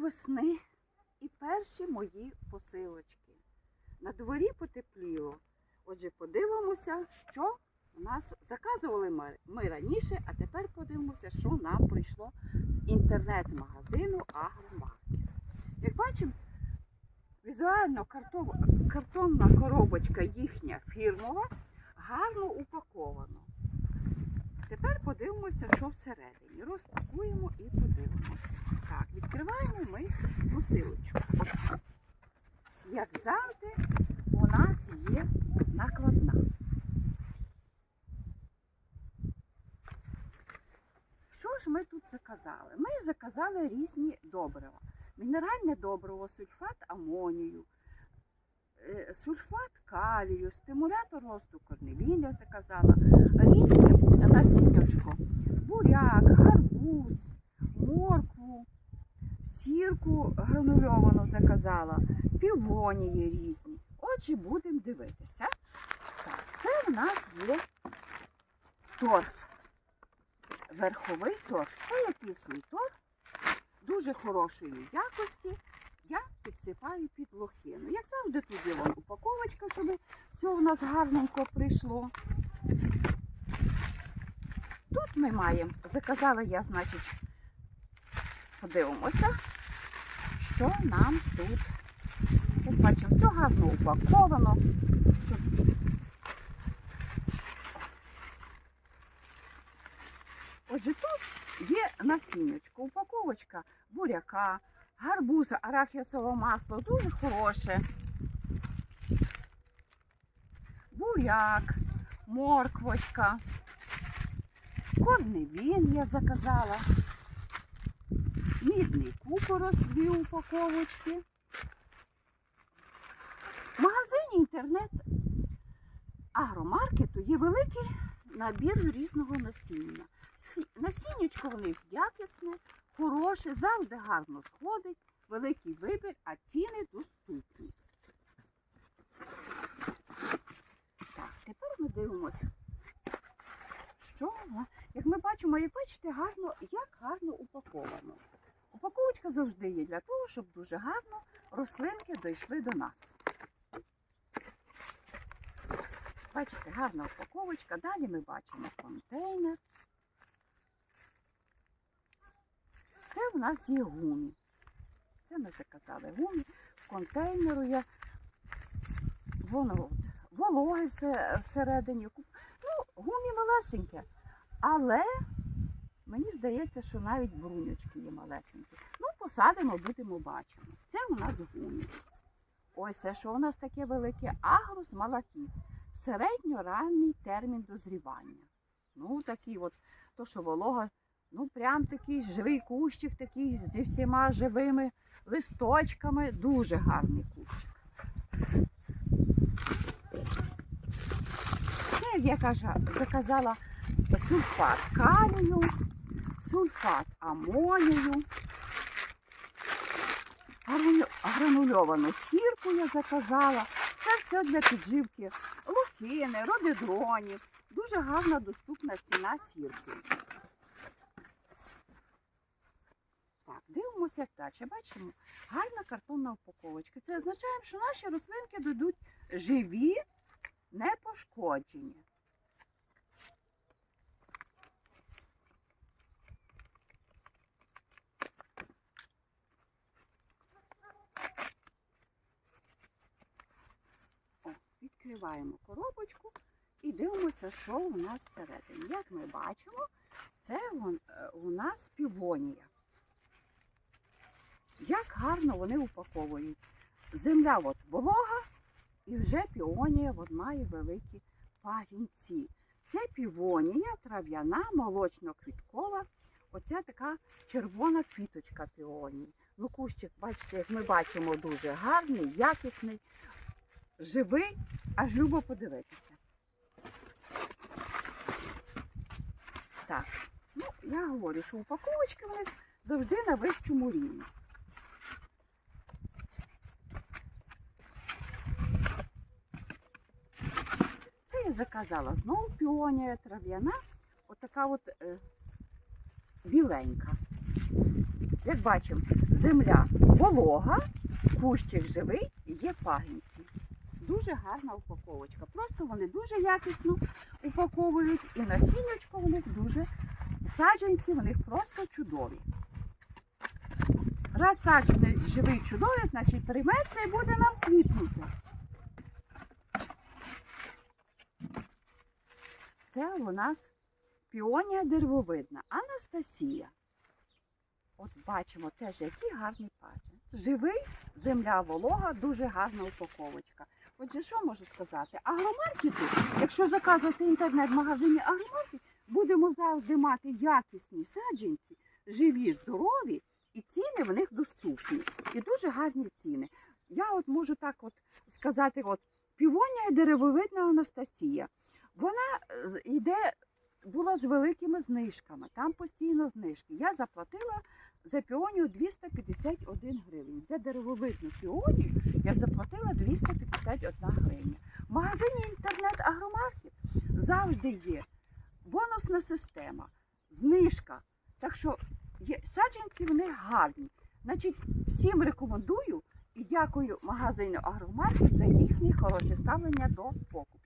весни і перші мої посилочки. На дворі потепліло. Отже, подивимося, що у нас заказували ми, раніше, а тепер подивимося, що нам прийшло з інтернет-магазину Агромаркет. Як бачимо, візуально картонна коробочка їхня фірмова, гарно упаковано. Тепер подивимося, що всередині. Розпакуємо і подивимося. Так, відкриваємо ми посилочку. Як завжди, у нас є накладна. Що ж ми тут заказали? Ми заказали різні добрива. Мінеральне добриво, сульфат амонію, сульфат калію, стимулятор росту корневілля заказала, різні насіннячко, буряк, гарбуз, моркву, сірку гранульовану заказала, півонії різні. Отже, будемо дивитися. Так, це в нас є торт. Верховий торт. Це кислий торт дуже хорошої якості. Я підсипаю під лохину. Як завжди, тут є вон упаковочка, щоб все у нас гарненько прийшло. Тут ми маємо, заказала я, значить, подивимося, що нам тут. Як бачимо, все гарно упаковано. Щоб... Отже, тут є насіннячко, упаковочка буряка, гарбуза, арахісове масло, дуже хороше. Буряк, морквочка, корневін я заказала, мідний кукурос, дві упаковочки. В магазині інтернет агромаркету є великий набір різного насіння. Сі- Насіннячко в них якісне, хороше, завжди гарно сходить, великий вибір, а ціни доступні. Так, тепер ми дивимося. Що? Як ми бачимо, як бачите, гарно, як гарно упаковано. Упаковочка завжди є для того, щоб дуже гарно рослинки дійшли до нас. Бачите, гарна упаковочка. Далі ми бачимо контейнер. Це в нас є гумі. Це ми заказали гумі. В контейнеру є воно от, вологе все всередині. Ну, гумі малесеньке. Але мені здається, що навіть бруньочки є малесенькі. Ну, посадимо, будемо бачимо. Це у нас гумі. Ой, це що у нас таке велике? Агрус малахіт. Середньоранній термін дозрівання. Ну, такий от, то, що волога Ну, прям такий живий кущик, такий зі всіма живими листочками. Дуже гарний кущик. Це, як я заказала сульфат калію, сульфат амонію, грану- гранульовану сірку я заказала. Це все для підживки лохини, родидронів. Дуже гарна доступна ціна сірки. Так, дивимося далі. Бачимо, гарна картонна упаковочка. Це означає, що наші рослинки дадуть живі, не пошкоджені. О, відкриваємо коробочку і дивимося, що у нас всередині. Як ми бачимо, це е, у нас півонія. Як гарно вони упаковують. Земля от волога, і вже піонія от має великі пагінці. Це півонія, трав'яна, молочно-квіткова. Оця така червона квіточка піонії. Ну, кущик, бачите, як ми бачимо, дуже гарний, якісний, живий, аж любо подивитися. Так, ну я говорю, що упаковочки вони завжди на вищому рівні. Заказала знову піонія трав'яна, отака от е, біленька. Як бачимо, земля волога, кущик живий і є пагінці. Дуже гарна упаковочка. Просто вони дуже якісно упаковують і насіннячко у них дуже саджанці, у них просто чудові. Раз саджанець живий чудовий, значить прийметься і буде нам квітнути. Це у нас піонія деревовидна, Анастасія. От бачимо теж, який гарний пасін. Живий, земля волога, дуже гарна упаковочка. Отже, що можу сказати? Агромаркети, якщо заказувати інтернет-магазині агромаркет, будемо завжди мати якісні саджанці, живі, здорові, і ціни в них доступні. І дуже гарні ціни. Я от можу так от сказати, от півонія деревовидна Анастасія. Вона е, йде, була з великими знижками, там постійно знижки. Я заплатила за піонію 251 гривень. За деревовидну піонію я заплатила 251 гривня. В магазині інтернет-агромаркет завжди є бонусна система, знижка. Так що є, саджанці в них гарні. Значить, всім рекомендую і дякую магазину Агромаркет за їхнє хороше ставлення до покупки.